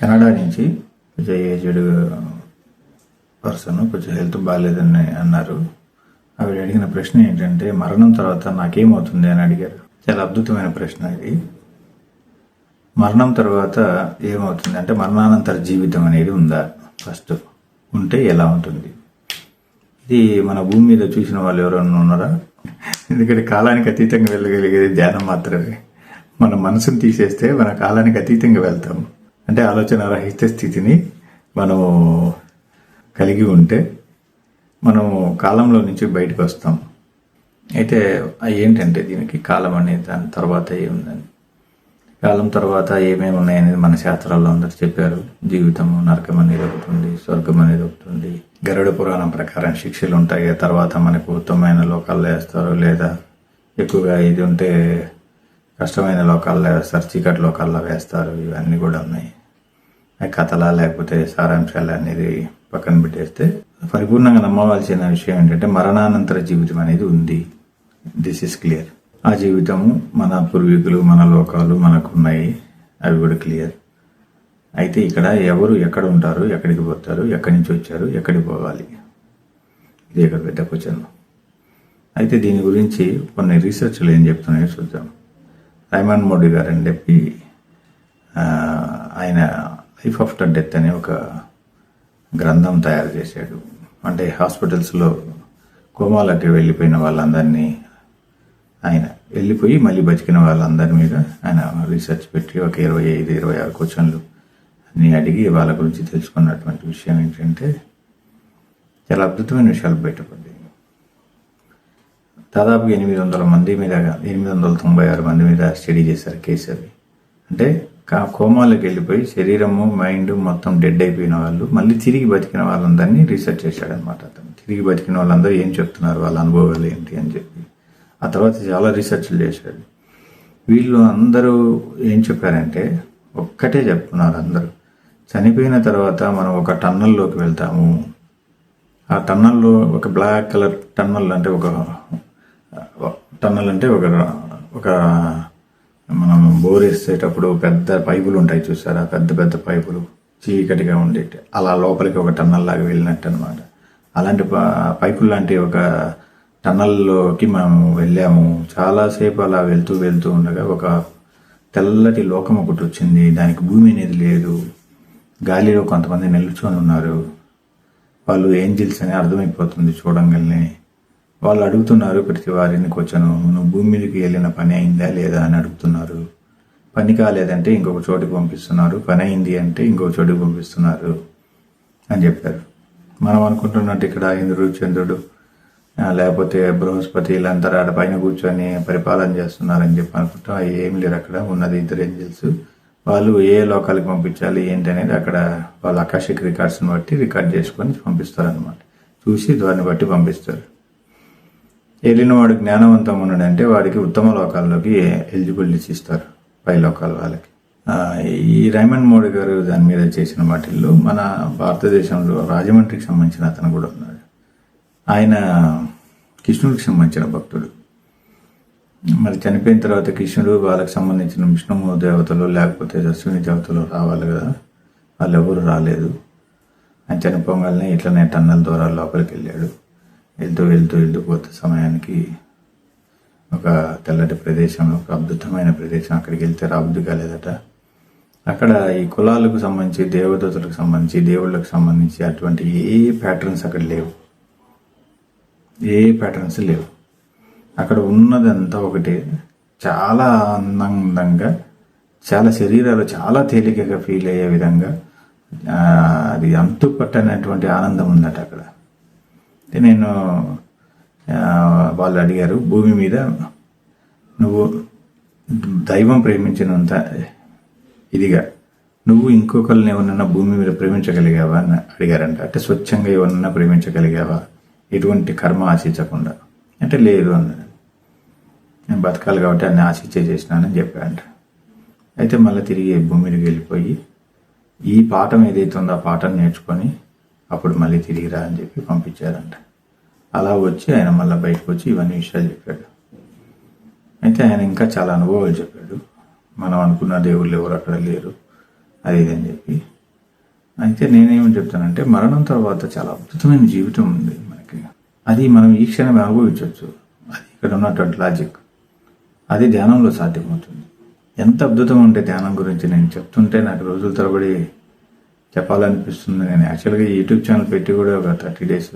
Canada నుంచి కొంచెం aged person కొంచెం హెల్త్ బాగాలేదని అన్నారు. ఆవిడ అడిగిన ప్రశ్న ఏంటంటే మరణం తర్వాత నాకేమవుతుంది అని అడిగారు. చాలా అద్భుతమైన ప్రశ్న ఇది. మరణం తర్వాత ఏమవుతుంది అంటే మరణానంతర జీవితం అనేది ఉందా? ఫస్ట్ ఉంటే ఎలా ఉంటుంది? ఇది మన భూమి మీద చూసిన వాళ్ళు ఎవరైనా ఉన్నారా? ఎందుకంటే కాలానికి అతీతంగా వెళ్ళగలిగేది ధ్యానం మాత్రమే. మన మనసును తీసేస్తే మన కాలానికి అతీతంగా వెళ్తాము. అంటే ఆలోచన రహిత స్థితిని మనము కలిగి ఉంటే మనము కాలంలో నుంచి బయటకు వస్తాం. అయితే ఏంటంటే దీనికి కాలం అనేది దాని తర్వాత ఏముందని కాలం తర్వాత ఏమేమి ఉన్నాయనేది మన శాస్త్రాల్లో అందరు చెప్పారు. జీవితము నరకం అనేది ఒకటి ఉంది స్వర్గం అనేది ఒకటి ఉంది. గరుడ పురాణం ప్రకారం శిక్షలు ఉంటాయి. తర్వాత మనకు ఉత్తమమైన లోకాల్లో వేస్తారు. లేదా ఎక్కువగా ఇది ఉంటే కష్టమైన లోకాల్లో వేస్తారు చీకటి లోకాల్లో వేస్తారు. ఇవన్నీ కూడా ఉన్నాయి. కథలా లేకపోతే సారాంశాలు అనేది పక్కన పెట్టేస్తే పరిపూర్ణంగా నమ్మవలసిన విషయం ఏంటంటే మరణానంతర జీవితం అనేది ఉంది. దిస్ ఇస్ క్లియర్ ఆ జీవితము మన పూర్వీకులు మన లోకాలు మనకు ఉన్నాయి అవి కూడా క్లియర్ అయితే ఇక్కడ ఎవరు ఎక్కడ ఉంటారు ఎక్కడికి పోతారు ఎక్కడి నుంచి వచ్చారు ఎక్కడికి పోవాలి? ఇది ఇక్కడ పెద్ద క్వశ్చన్ అయితే దీని గురించి కొన్ని రీసెర్చ్లు ఏం చెప్తున్నాయో చూద్దాం. రైమాండ్ మోడీ గారు అని చెప్పి ఆయన లైఫ్ ఆఫ్టర్ డెత్ అనే ఒక గ్రంథం తయారు చేశాడు. అంటే హాస్పిటల్స్లో కోమాలకి వెళ్ళిపోయిన వాళ్ళందరినీ ఆయన వెళ్ళిపోయి మళ్ళీ బతికిన వాళ్ళందరి మీద ఆయన రీసెర్చ్ పెట్టి ఒక ఇరవై ఐదు ఇరవై ఆరు క్వశ్చన్లు అన్ని అడిగి వాళ్ళ గురించి తెలుసుకున్నటువంటి విషయం ఏంటంటే చాలా అద్భుతమైన విషయాలు బయటపడ్డాయి. దాదాపు ఎనిమిది వందల మంది మీద ఎనిమిది వందల తొంభై ఆరు మంది మీద స్టడీ చేశారు కేసు అవి అంటే కోమాలోకి వెళ్ళిపోయి శరీరము మైండ్ మొత్తం డెడ్ అయిపోయిన వాళ్ళు మళ్ళీ తిరిగి బతికిన వాళ్ళందరినీ రీసెర్చ్ చేశాడనమాట అతను. తిరిగి బతికిన వాళ్ళందరూ ఏం చెప్తున్నారు? వాళ్ళ అనుభవాలు ఏంటి అని చెప్పి. ఆ తర్వాత చాలా రీసెర్చ్లు చేశాడు. వీళ్ళు అందరూ ఏం చెప్పారంటే ఒక్కటే చెప్తున్నారు అందరూ. చనిపోయిన తర్వాత మనం ఒక టన్నల్లోకి వెళ్తాము. ఆ టన్నల్లో ఒక బ్లాక్ కలర్ టన్నల్ అంటే ఒక టన్నల్ అంటే ఒక ఒక మనం బోరేసేటప్పుడు పెద్ద పైపులు ఉంటాయి చూసారా? పెద్ద పెద్ద పైపులు. చీకటిగా ఉండేటి. అలా లోపలికి ఒక టన్నల్ లాగా వెళ్ళినట్టు అనమాట అలాంటి ప- పైపులు లాంటి ఒక టన్నల్లోకి మేము వెళ్ళాము. చాలాసేపు అలా వెళ్తూ వెళ్తూ ఉండగా ఒక తెల్లటి లోకం ఒకటి వచ్చింది. దానికి భూమి అనేది లేదు. గాలిలో కొంతమంది నిల్చొని ఉన్నారు. వాళ్ళు ఏంజిల్స్ అని అర్థమైపోతుంది చూడంగానే. వాళ్ళు అడుగుతున్నారు ప్రతి వారిని కొంచెం నువ్వు భూమి మీదకి వెళ్ళిన పని అయిందా లేదా అని అడుగుతున్నారు. పని కాలేదంటే ఇంకొక చోటుకి పంపిస్తున్నారు. పని అయింది అంటే ఇంకొక చోటుకి పంపిస్తున్నారు అని చెప్పారు. మనం అనుకుంటున్నట్టు ఇక్కడ ఇంద్రుడు చంద్రుడు లేకపోతే బృహస్పతి వీళ్ళంతా ఆడ పైన కూర్చొని పరిపాలన చేస్తున్నారని చెప్పి అనుకుంటాం. అవి ఏం లేరు అక్కడ. ఉన్నది ఇద్దరు ఏంజల్స్. వాళ్ళు ఏ లోకాలకు పంపించాలి ఏంటి అనేది అక్కడ వాళ్ళ అకాషిక్ రికార్డ్స్ని బట్టి రికార్డ్ చేసుకొని పంపిస్తారనమాట చూసి దాన్ని బట్టి పంపిస్తారు. వెళ్ళిన వాడు జ్ఞానవంతం ఉన్నాడంటే వాడికి ఉత్తమ లోకాల్లోకి ఎలిజిబిలిటీస్ ఇస్తారు పై లోకాల వాళ్ళకి. ఈ రైమండ్ మోడీ గారు దాని మీద చేసిన వాటిల్లో మన భారతదేశంలో రాజమండ్రికి సంబంధించిన అతను కూడా ఉన్నాడు. ఆయన కృష్ణుడికి సంబంధించిన భక్తుడు. మరి చనిపోయిన తర్వాత కృష్ణుడు వాళ్ళకి సంబంధించిన విష్ణుము దేవతలు లేకపోతే అశ్విని దేవతలు రావాలి కదా వాళ్ళు ఎవరు రాలేదు. ఆయన చనిపోగానే ఇట్లనే టన్నెల ద్వారా లోపలికి వెళ్ళాడు. వెళ్తూ వెళ్తూ వెళ్తూ పోతే సమయానికి ఒక తెల్లటి ప్రదేశంలో ఒక అద్భుతమైన ప్రదేశం అక్కడికి వెళ్తే రాబుద్ది కాలేదట. అక్కడ ఈ కులాలకు సంబంధించి దేవదూతలకు సంబంధించి దేవుళ్ళకు సంబంధించి అటువంటి ఏ ప్యాటర్న్స్ అక్కడ లేవు. ఏ ప్యాటర్న్స్ లేవు. అక్కడ ఉన్నదంతా ఒకటి. చాలా ఆనందంగా చాలా శరీరాలు చాలా తేలికగా ఫీల్ అయ్యే విధంగా అది అంతు పట్టనటువంటి ఆనందం ఉందట అక్కడ. నేను వాళ్ళు అడిగారు భూమి మీద నువ్వు దైవం ప్రేమించినంత ఇదిగా నువ్వు ఇంకొకరిని ఎవరన్నా భూమి మీద ప్రేమించగలిగావా అని అడిగారంట. అంటే స్వచ్ఛంగా ఎవరన్నా ప్రేమించగలిగావా? ఎటువంటి కర్మ ఆశించకుండా. అంటే లేదు అన్నాడు నేను బతకాలి కాబట్టి అన్ని ఆశించే చేసినానని చెప్పాడంట అయితే మళ్ళీ తిరిగి భూమి మీదకి వెళ్ళిపోయి ఈ పాఠం ఏదైతే ఉందో ఆ పాఠం నేర్చుకొని అప్పుడు మళ్ళీ తిరిగి రా అని చెప్పి పంపించారంట. అలా వచ్చి ఆయన మళ్ళీ బయటకు వచ్చి ఇవన్నీ విషయాలు చెప్పాడు. అయితే ఆయన ఇంకా చాలా అనుభవాలు చెప్పాడు. మనం అనుకున్న దేవుళ్ళు ఎవరు అక్కడ లేరు. అది ఇది అని చెప్పి. అయితే నేనేమని చెప్తానంటే మరణం తర్వాత చాలా అద్భుతమైన జీవితం ఉంది మనకి. అది మనం ఈ క్షణం అనుభవించవచ్చు. అది ఇక్కడ ఉన్నటువంటి లాజిక్ అది ధ్యానంలో సాధ్యమవుతుంది. ఎంత అద్భుతం ఉంటే ధ్యానం గురించి నేను చెప్తుంటే నాకు రోజుల తరబడి చెప్పాలనిపిస్తుంది నేను యాక్చువల్గా యూట్యూబ్ ఛానల్ పెట్టి కూడా ఒక థర్టీ డేస్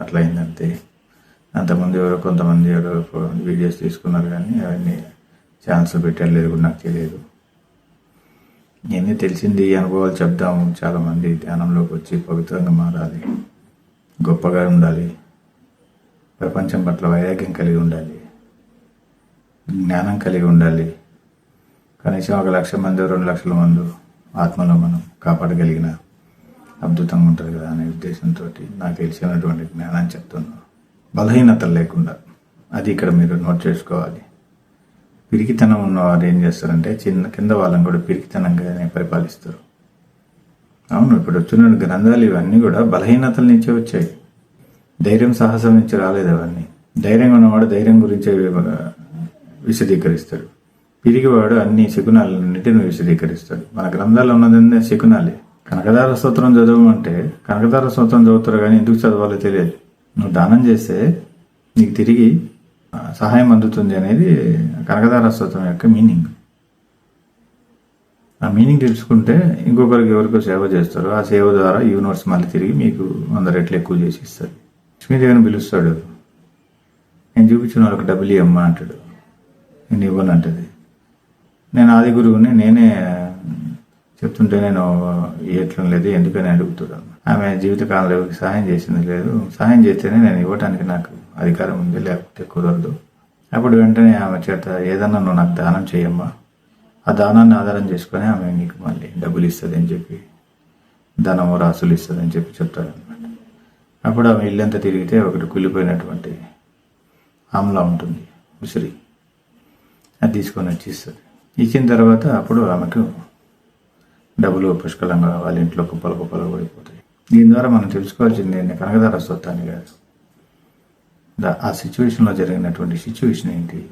అట్లా అయిందంతే. అంతమంది ఎవరో కొంతమంది ఎవరో వీడియోస్ తీసుకున్నారు కానీ అవన్నీ ఛాన్స్ పెట్టలేదు కూడా నాకు తెలియదు. నేనే తెలిసింది ఈ అనుభవాలు చెప్దాము చాలామంది ధ్యానంలోకి వచ్చి పవిత్రంగా మారాలి. గొప్పగా ఉండాలి. ప్రపంచం పట్ల వైరాగ్యం కలిగి ఉండాలి. జ్ఞానం కలిగి ఉండాలి. కనీసం ఒక లక్ష మంది రెండు లక్షల మంది ఆత్మలో మనం కాపాడగలిగిన అద్భుతంగా ఉంటుంది కదా అనే ఉద్దేశంతో నాకు తెలిసినటువంటి జ్ఞానాన్ని చెప్తున్నాను బలహీనతలు లేకుండా అది ఇక్కడ మీరు నోట్ చేసుకోవాలి. పిరికితనం ఉన్నవారు ఏం చేస్తారంటే చిన్న కింద వాళ్ళని కూడా పిరికితనంగానే పరిపాలిస్తారు. అవును ఇప్పుడు వచ్చిన గ్రంథాలు ఇవన్నీ కూడా బలహీనతల నుంచే వచ్చాయి. ధైర్యం సాహసం నుంచి రాలేదు అవన్నీ. ధైర్యంగా ఉన్నవాడు ధైర్యం గురించే విశదీకరిస్తాడు. పిరిగివాడు అన్ని శకునాలన్నిటిని విశదీకరిస్తాడు. మన గ్రంథాల్లో ఉన్నది శకునాలే. కనకదార స్తోత్రం చదవమంటే కనకదార స్తోత్రం చదువుతారు కానీ ఎందుకు చదవాలో తెలియదు. నువ్వు దానం చేస్తే నీకు తిరిగి సహాయం అందుతుంది అనేది కనకదార స్తోత్రం యొక్క మీనింగ్. ఆ మీనింగ్ తెలుసుకుంటే ఇంకొకరికి ఎవరికో సేవ చేస్తారు. ఆ సేవ ద్వారా యూనివర్స్ మళ్ళీ తిరిగి మీకు వంద రెట్లు ఎక్కువ చేసి ఇస్తారు. లక్ష్మీదేవిని పిలుస్తాడు. నేను చూపించిన వాళ్ళకి డబ్బులు ఇవ్వమ్మా e అంటాడు. నేను ఇవ్వను అంటది. నేను ఆది గురువుని నేనే చెప్తుంటే నేను ఇవ్వటం లేదు ఎందుకని అడుగుతున్నాను ఆమె జీవితకాలంలో ఎవరికి సహాయం చేసింది లేదు. సహాయం చేస్తేనే నేను ఇవ్వడానికి నాకు అధికారం ఉంది లేకపోతే కుదరదు. అప్పుడు వెంటనే ఆమె చేత ఏదన్నా నువ్వు నాకు దానం చేయమ్మా. ఆ దానాన్ని ఆధారం చేసుకొని ఆమె నీకు మళ్ళీ డబ్బులు ఇస్తుంది అని చెప్పి ధనము రాసులు ఇస్తుంది అని చెప్పి చెప్తారనమాట అప్పుడు ఆమె ఇల్లంతా తిరిగితే ఒకటి కుళ్ళిపోయినటువంటి ఆమ్లా ఉంటుంది ఉసిరి. అది తీసుకొని వచ్చి ఇస్తుంది. ఇచ్చిన తర్వాత అప్పుడు ఆమెకు డబ్బులు పుష్కలంగా వాళ్ళ ఇంట్లో కుప్పలు కుప్పలు పడిపోతాయి. దీని ద్వారా మనం తెలుసుకోవాల్సింది ఏంటి? కనకదార సొత్తాన్ని కాదు. ఆ సిచ్యువేషన్లో జరిగినటువంటి సిచ్యువేషన్ ఏంటి?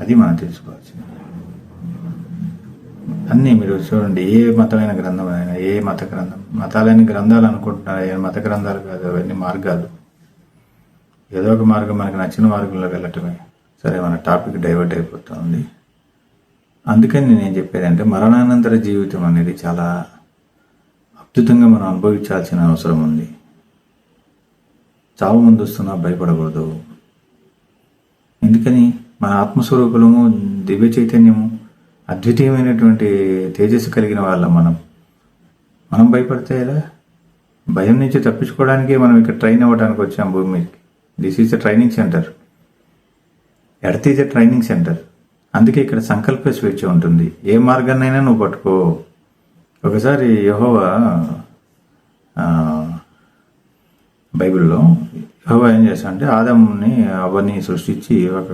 అది మనం తెలుసుకోవాల్సింది. అన్నీ మీరు చూడండి ఏ మతమైన గ్రంథం అయినా ఏ మత గ్రంథం మతాలైన గ్రంథాలు అనుకుంటున్నారు ఏ మత గ్రంథాలు కాదు అవన్నీ మార్గాలు. ఏదో ఒక మార్గం మనకు నచ్చిన మార్గంలో వెళ్ళటమే. సరే మన టాపిక్ డైవర్ట్ అయిపోతుంది. అందుకని నేను చెప్పేది అంటే మరణానంతర జీవితం అనేది చాలా అద్భుతంగా మనం అనుభవించాల్సిన అవసరం ఉంది. చావు ముందు వస్తున్నా భయపడకూడదు. ఎందుకని మన ఆత్మస్వరూపులము దివ్య చైతన్యము అద్వితీయమైనటువంటి తేజస్సు కలిగిన వాళ్ళం మనం. మనం భయపడితే ఎలా? భయం నుంచి తప్పించుకోవడానికే మనం ఇక్కడ ట్రైన్ అవ్వడానికి వచ్చాం భూమి మీదకి. This is the training center ఎడతీజ a training centre. అందుకే ఇక్కడ సంకల్ప స్వేచ్ఛ ఉంటుంది. ఏ మార్గాన్నైనా నువ్వు పట్టుకో. ఒకసారి యహోవా బైబిల్లో యహోవా ఏం చేస్తాడంటే ఆదమ్ని అవన్నీ సృష్టించి ఒక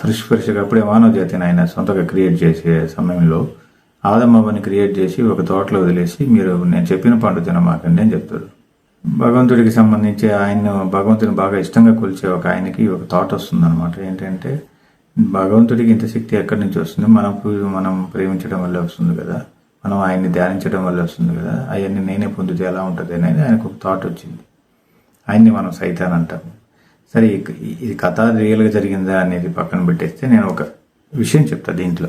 ఫ్రెష్ ఫ్రెష్గా అప్పుడే మానవ జాతిని ఆయన సొంతగా క్రియేట్ చేసే సమయంలో ఆదం అవ్వని క్రియేట్ చేసి ఒక తోటలో వదిలేసి మీరు నేను చెప్పిన పండు తినమాకండి అని చెప్తాడు. భగవంతుడికి సంబంధించి ఆయన భగవంతుని బాగా ఇష్టంగా కొలిచే ఒక ఆయనకి ఒక థాట్ వస్తుంది అనమాట ఏంటంటే భగవంతుడికి ఇంత శక్తి ఎక్కడి నుంచి వస్తుంది? మనం మనం ప్రేమించడం వల్ల వస్తుంది కదా. మనం ఆయన్ని ధ్యానించడం వల్ల వస్తుంది కదా. అవన్నీ నేనే పొందితే ఎలా ఉంటుంది అనేది ఆయనకు ఒక థాట్ వచ్చింది. ఆయన్ని మనం సైతాన్ అంటాం. సరే ఈ- ఇది కథ రియల్గా జరిగిందా అనేది పక్కన పెట్టేస్తే నేను ఒక విషయం చెప్తా దీంట్లో.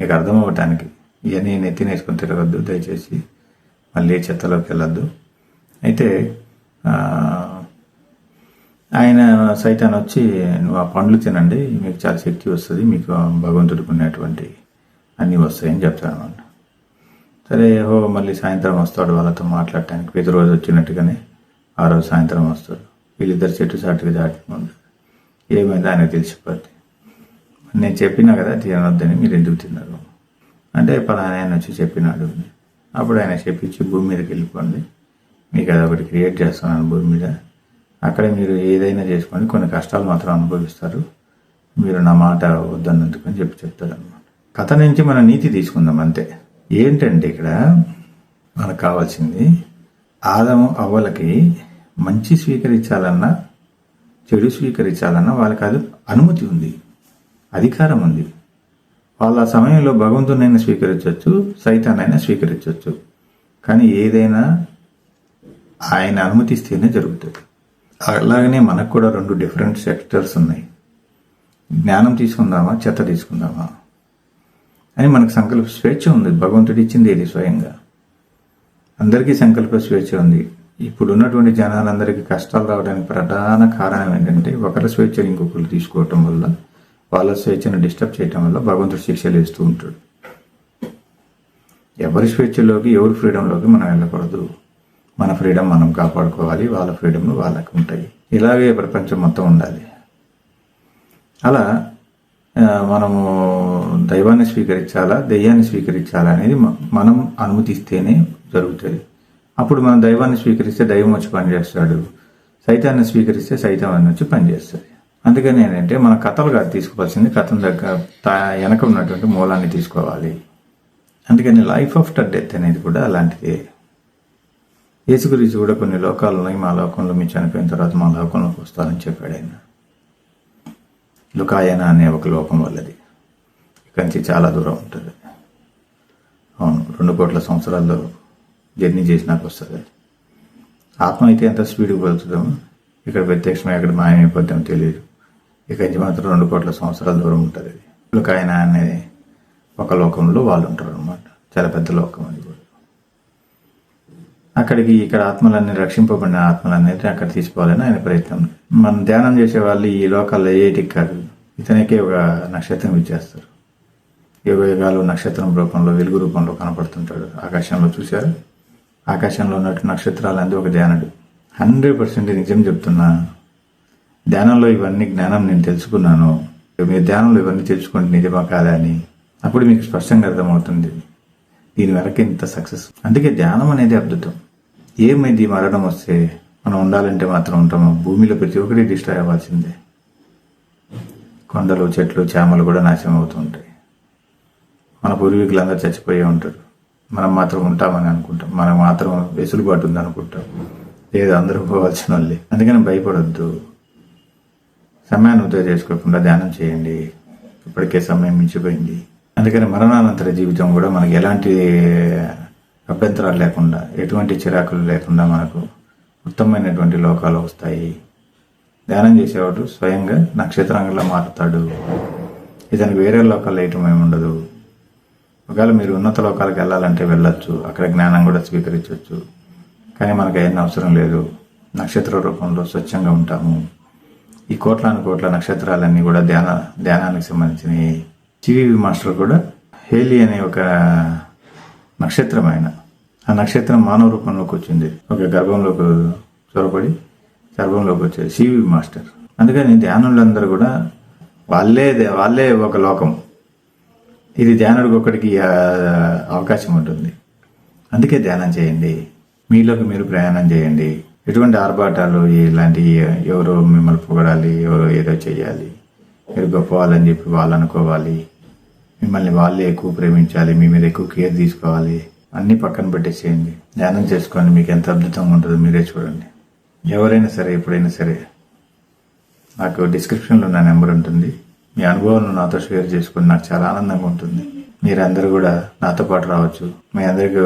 మీకు అర్థం అవ్వటానికి. ఇవన్నీ నెత్తినేసుకొని తిరగద్దు. దయచేసి మళ్ళీ చెత్తలోకి వెళ్ళొద్దు. అయితే ఆయన సైతాన్ వచ్చి నువ్వు ఆ పండ్లు తినండి మీకు చాలా శక్తి వస్తుంది మీకు భగవంతుడికి ఉన్నటువంటి అన్నీ వస్తాయని చెప్తాను అనమాట సరే హో మళ్ళీ సాయంత్రం వస్తాడు వాళ్ళతో మాట్లాడటానికి. ప్రతిరోజు వచ్చినట్టుగానే ఆ రోజు సాయంత్రం వస్తాడు. వీళ్ళిద్దరు చెట్టు చాటుగా దాటుకుంటారు ఏమైందో ఆయన తెలిసిపోద్ది నేను చెప్పినా కదా తినవద్దని మీరు ఎందుకు తిన్నారు? అంటే పలానా ఆయన వచ్చి చెప్పినాడు. అప్పుడు ఆయన చెప్పించి భూమి మీదకి వెళ్ళిపోండి. మీకు అది ఒకటి క్రియేట్ చేస్తున్నాను భూమి మీద. అక్కడ మీరు ఏదైనా చేసుకోండి కొన్ని కష్టాలు మాత్రం అనుభవిస్తారు. మీరు నా మాట వద్దన్నందుకు అని చెప్పి చెప్తారు అనమాట కథ నుంచి మన నీతి తీసుకుందాం అంతే. ఏంటంటే ఇక్కడ మనకు కావాల్సింది ఆదము అవ్వలకి మంచి స్వీకరించాలన్నా చెడు స్వీకరించాలన్నా వాళ్ళకి అది అనుమతి ఉంది. అధికారం ఉంది. వాళ్ళ సమయంలో భగవంతునైనా స్వీకరించవచ్చు సైతానైనా స్వీకరించవచ్చు. కానీ ఏదైనా ఆయన అనుమతిస్తేనే జరుగుతుంది. అలాగనే మనకు కూడా రెండు డిఫరెంట్ సెక్టర్స్ ఉన్నాయి. జ్ఞానం తీసుకుందామా చెత్త తీసుకుందామా? అని మనకు సంకల్ప స్వేచ్ఛ ఉంది. భగవంతుడు ఇచ్చింది ఇది స్వయంగా. అందరికీ సంకల్ప స్వేచ్ఛ ఉంది. ఇప్పుడు ఉన్నటువంటి జనాలందరికీ కష్టాలు రావడానికి ప్రధాన కారణం ఏంటంటే ఒకరి స్వేచ్ఛను ఇంకొకరు తీసుకోవటం వల్ల వాళ్ళ స్వేచ్ఛను డిస్టర్బ్ చేయటం వల్ల భగవంతుడు శిక్షలు వేస్తూ ఉంటాడు. ఎవరి స్వేచ్ఛలోకి ఎవరి ఫ్రీడంలోకి మనం వెళ్ళకూడదు. మన ఫ్రీడమ్ మనం కాపాడుకోవాలి వాళ్ళ ఫ్రీడమ్లు వాళ్ళకి ఉంటాయి. ఇలాగే ప్రపంచం మొత్తం ఉండాలి. అలా మనము దైవాన్ని స్వీకరించాలా దెయ్యాన్ని స్వీకరించాలా అనేది మనం అనుమతిస్తేనే జరుగుతుంది. అప్పుడు మనం దైవాన్ని స్వీకరిస్తే దైవం వచ్చి పనిచేస్తాడు. సైతాన్ని స్వీకరిస్తే సైతం అని వచ్చి పనిచేస్తుంది. అందుకని ఏంటంటే మన కథలు కాదు తీసుకోవాల్సింది. కథను దగ్గర వెనక ఉన్నటువంటి మూలాన్ని తీసుకోవాలి. అందుకని లైఫ్ ఆఫ్టర్ డెత్ అనేది కూడా అలాంటిదే. యేసు గురించి కూడా కొన్ని లోకాలు ఉన్నాయి మా లోకంలో మీరు చనిపోయిన తర్వాత మా లోకంలోకి వస్తారని చెప్పాడు ఆయన. లుకాయన అనే ఒక లోకం వల్లది ఇక్కడి నుంచి చాలా దూరం ఉంటుంది. అవును రెండు కోట్ల సంవత్సరాల్లో జర్నీ చేసినాక వస్తుంది. అది ఆత్మ అయితే ఎంత స్పీడ్కి వెళ్తుందో ఇక్కడ ప్రత్యక్షమే అక్కడ మాయమైపోద్దామో తెలియదు. ఇక్కడి నుంచి మాత్రం రెండు కోట్ల సంవత్సరాల దూరం ఉంటుంది. అది లుకాయన అనే ఒక లోకంలో వాళ్ళు ఉంటారు అనమాట చాలా పెద్ద లోకం అది కూడా. అక్కడికి ఇక్కడ ఆత్మలన్నీ రక్షింపబడిన ఆత్మలన్నీ అక్కడ తీసుకోవాలని ఆయన ప్రయత్నం. మనం ధ్యానం చేసే వాళ్ళు ఈ లోకల్లో ఏటికి కాదు. ఇతనికే ఒక నక్షత్రం ఇచ్చేస్తారు. యుగ నక్షత్రం రూపంలో వెలుగు రూపంలో కనపడుతుంటాడు. ఆకాశంలో చూశారు? ఆకాశంలో ఉన్నట్టు నక్షత్రాలంది ఒక ధ్యానుడు. హండ్రెడ్ పర్సెంట్ నిజం చెప్తున్నా ధ్యానంలో ఇవన్నీ జ్ఞానం నేను తెలుసుకున్నాను. మీరు ధ్యానంలో ఇవన్నీ తెలుసుకోండి నిజమా కాదా అని అప్పుడు మీకు స్పష్టంగా అర్థమవుతుంది. దీని వెనక ఇంత సక్సెస్ అందుకే ధ్యానం అనేది అద్భుతం. ఏమైంది మరణం వస్తే మనం ఉండాలంటే మాత్రం ఉంటాము భూమిలో ప్రతి ఒక్కటి డిస్ట్రాయ్ అవ్వాల్సిందే. కొండలు చెట్లు చేమలు కూడా నాశనం అవుతుంటాయి. మన పూర్వీకులందరూ చచ్చిపోయే ఉంటారు. మనం మాత్రం ఉంటామని అనుకుంటాం. మనం మాత్రం వెసులుబాటు ఉంది అనుకుంటాం లేదు అందరూ పోవాల్సిన వాళ్ళే. అందుకని భయపడొద్దు. సమయాన్ని ఉదయం చేసుకోకుండా ధ్యానం చేయండి. ఇప్పటికే సమయం మించిపోయింది. అందుకని మరణానంతర జీవితం కూడా మనకి ఎలాంటి అభ్యంతరాలు లేకుండా ఎటువంటి చిరాకులు లేకుండా మనకు ఉత్తమమైనటువంటి లోకాలు వస్తాయి. ధ్యానం చేసేవాడు స్వయంగా నక్షత్రంగా మారుతాడు. ఇతనికి వేరే లోకాలు వేయటం ఏమి ఉండదు. ఒకవేళ మీరు ఉన్నత లోకాలకు వెళ్ళాలంటే వెళ్ళొచ్చు. అక్కడ జ్ఞానం కూడా స్వీకరించవచ్చు. కానీ మనకు ఏం అవసరం లేదు. నక్షత్ర రూపంలో స్వచ్ఛంగా ఉంటాము. ఈ కోట్లాను కోట్ల నక్షత్రాలన్నీ కూడా ధ్యాన ధ్యానానికి సంబంధించినవి. చివివి మాస్టర్ కూడా హేలి అనే ఒక నక్షత్రం ఆయన ఆ నక్షత్రం మానవ రూపంలోకి వచ్చింది. ఒక గర్భంలోకి చొరబడి గర్భంలోకి వచ్చేది సివి మాస్టర్. అందుకని ధ్యానులందరూ కూడా వాళ్ళే వాళ్ళే ఒక లోకం. ఇది ధ్యానుడికి ఒకటికి అవకాశం ఉంటుంది. అందుకే ధ్యానం చేయండి. మీలోకి మీరు ప్రయాణం చేయండి. ఎటువంటి ఆర్భాటాలు ఇలాంటి ఎవరో మిమ్మల్ని పొగడాలి ఎవరో ఏదో చేయాలి మీరు గొప్పవాళ్ళని చెప్పి వాళ్ళు అనుకోవాలి. మిమ్మల్ని వాళ్ళే ఎక్కువ ప్రేమించాలి మీ మీద ఎక్కువ కేర్ తీసుకోవాలి. అన్నీ పక్కన పెట్టేసేయండి. ధ్యానం చేసుకోండి. మీకు ఎంత అద్భుతంగా ఉంటుందో మీరే చూడండి. ఎవరైనా సరే ఎప్పుడైనా సరే నాకు డిస్క్రిప్షన్లో నా నెంబర్ ఉంటుంది. మీ అనుభవాలను నాతో షేర్ చేసుకుని నాకు చాలా ఆనందంగా ఉంటుంది. మీరందరూ కూడా నాతో పాటు రావచ్చు. మీ అందరికీ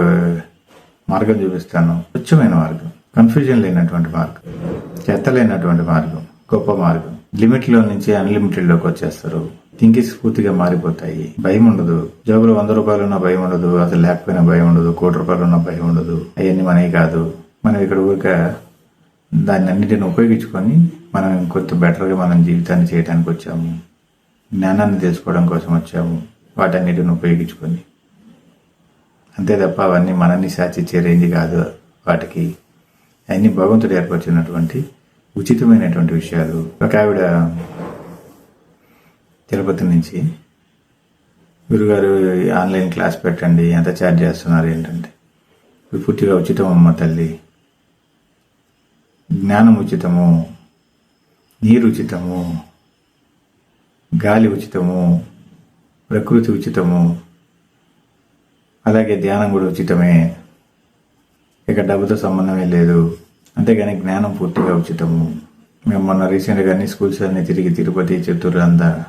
మార్గం చూపిస్తాను. స్వచ్ఛమైన మార్గం. కన్ఫ్యూజన్ లేనటువంటి మార్గం. చెత్త లేనటువంటి మార్గం. గొప్ప మార్గం. లిమిట్లో నుంచి అన్లిమిటెడ్లోకి వచ్చేస్తారు. థింకింగ్స్ పూర్తిగా మారిపోతాయి. భయం ఉండదు. జాబులో వంద రూపాయలు ఉన్న భయం ఉండదు. అసలు లేకపోయినా భయం ఉండదు. కోటి రూపాయలు ఉన్న భయం ఉండదు. అవన్నీ మనవి కాదు. మనం ఇక్కడ ఊరిక దాన్ని అన్నిటిని ఉపయోగించుకొని మనం కొంత బెటర్గా మనం జీవితాన్ని చేయడానికి వచ్చాము. జ్ఞానాన్ని తెలుసుకోవడం కోసం వచ్చాము. వాటన్నిటిని ఉపయోగించుకొని. అంతే తప్ప అవన్నీ మనల్ని శాసించే రేంజ్ కాదు వాటికి. అన్ని భగవంతుడు ఏర్పరిచినటువంటి ఉచితమైనటువంటి విషయాలు. ఒక ఆవిడ తిరుపతి నుంచి. గురుగారు ఆన్లైన్ క్లాస్ పెట్టండి ఎంత ఛార్జ్ చేస్తున్నారు ఏంటంటే. పూర్తిగా ఉచితం అమ్మ తల్లి. జ్ఞానం ఉచితము నీరు ఉచితము గాలి ఉచితము ప్రకృతి ఉచితము అలాగే ధ్యానం కూడా ఉచితమే. ఇక డబ్బుతో సంబంధమే లేదు. అంతేగాని జ్ఞానం పూర్తిగా ఉచితము. మేము మొన్న రీసెంట్గా అన్ని స్కూల్స్ అన్ని తిరిగి తిరుపతి చిత్తూరు అంతా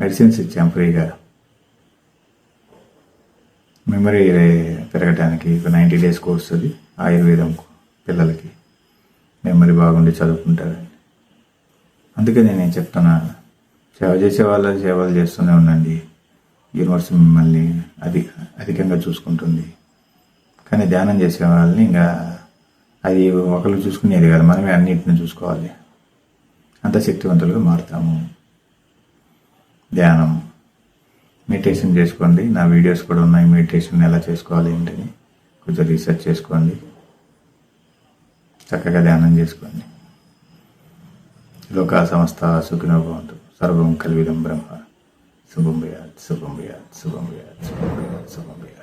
మెడిసిన్స్ ఇచ్చాం ఫ్రీగా మెమరీ పెరగడానికి ఒక నైంటీ డేస్ కోర్స్ అది ఆయుర్వేదం పిల్లలకి. మెమరీ బాగుండి చదువుకుంటారని. అందుకని నేను చెప్తున్నా సేవ చేసే వాళ్ళ సేవలు చేస్తూనే ఉండండి. యూనివర్స్ మిమ్మల్ని అధి అధికంగా చూసుకుంటుంది. కానీ ధ్యానం చేసే వాళ్ళని ఇంకా అది ఒకళ్ళు చూసుకునేది కాదు మనమే అన్నింటిని చూసుకోవాలి. అంత శక్తివంతులుగా మారుతాము. ధ్యానం మెడిటేషన్ చేసుకోండి. నా వీడియోస్ కూడా ఉన్నాయి. మెడిటేషన్ ఎలా చేసుకోవాలి ఏంటని కొంచెం రీసెర్చ్ చేసుకోండి. చక్కగా ధ్యానం చేసుకోండి. లోకా సంస్థ సుఖినోభవంతు. సర్వం కలివిదం బ్రహ్మ. శుభం భయాత్ శుభం భయాత్ శుభం భయాత్ శుభం భయాత్ శుభం భయాత్.